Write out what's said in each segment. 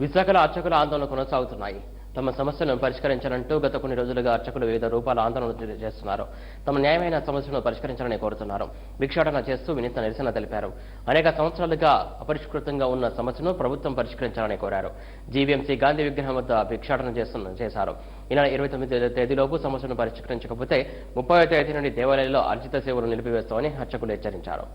విశాఖలో అర్చకుల ఆందోళన కొనసాగుతున్నాయి. తమ సమస్యలను పరిష్కరించాలంటూ గత కొన్ని రోజులుగా అర్చకులు వివిధ రూపాల ఆందోళన చేస్తున్నారు. తమ న్యాయమైన సమస్యలను పరిష్కరించాలని కోరుతున్నారు. భిక్షాటన చేస్తూ వినూత్న నిరసన తెలిపారు. అనేక సంవత్సరాలుగా అపరిష్కృతంగా ఉన్న సమస్యను ప్రభుత్వం పరిష్కరించాలని కోరారు. జీవీఎంసీ గాంధీ విగ్రహం వద్ద భిక్షాటన చేస్తున్న చేశారు. ఈ నెల ఇరవై తొమ్మిది తేదీలోపు సమస్యను పరిష్కరించకపోతే ముప్పై తేదీ నుండి దేవాలయంలో అర్జిత సేవలు నిలిపివేస్తామని అర్చకులు హెచ్చరించారు.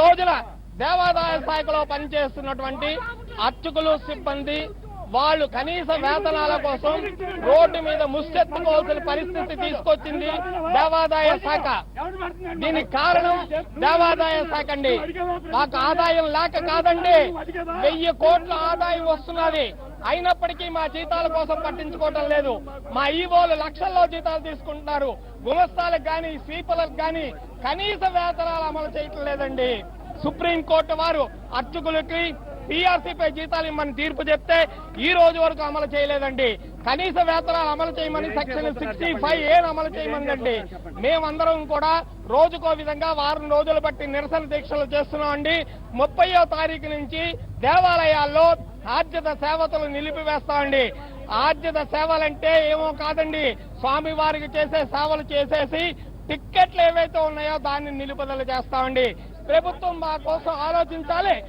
రోజున దేవాదాయ శాఖలో పనిచేస్తున్నటువంటి అర్చకులు సిబ్బంది వాళ్ళు కనీస వేతనాల కోసం రోడ్డు మీద ముష్టెత్తుకోవాల్సిన పరిస్థితి తీసుకొచ్చింది దేవాదాయ శాఖ. దీనికి కారణం దేవాదాయ శాఖ అండి. మాకు ఆదాయం లేక కాదండి. వెయ్యి కోట్ల ఆదాయం వస్తున్నది. అయినప్పటికీ మా జీతాల కోసం పట్టించుకోవటం లేదు. మా ఈవోలు లక్షల్లో జీతాలు తీసుకుంటున్నారు. గుమస్తాలకు కానీ స్వీపర్లకు కానీ కనీస వేతనాలు అమలు చేయటం లేదండి. సుప్రీం కోర్టు వారు అర్చకులకి పీఆర్సీపై జీతాలు ఇమ్మని తీర్పు చెప్తే ఈ రోజు వరకు అమలు చేయలేదండి. కనీస వేతనాలు అమలు చేయమని సెక్షన్ సిక్స్టీ ఫైవ్ ఏ అమలు చేయమందండి. మేమందరం కూడా రోజుకో విధంగా వారం రోజులు బట్టి నిరసన దీక్షలు చేస్తున్నామండి. ముప్పయో తారీఖు నుంచి దేవాలయాల్లో ఆర్జిత సేవతలు నిలిపివేస్తామండి. ఆర్జిత సేవలంటే ఏమో కాదండి. స్వామి వారికి చేసే సేవలు చేసేసి టిక్కెట్లు ఏవైతే ఉన్నాయో దాన్ని నిలుపుదల చేస్తామండి. ప్రభుత్వం మా కోసం ఆలోచించాలి.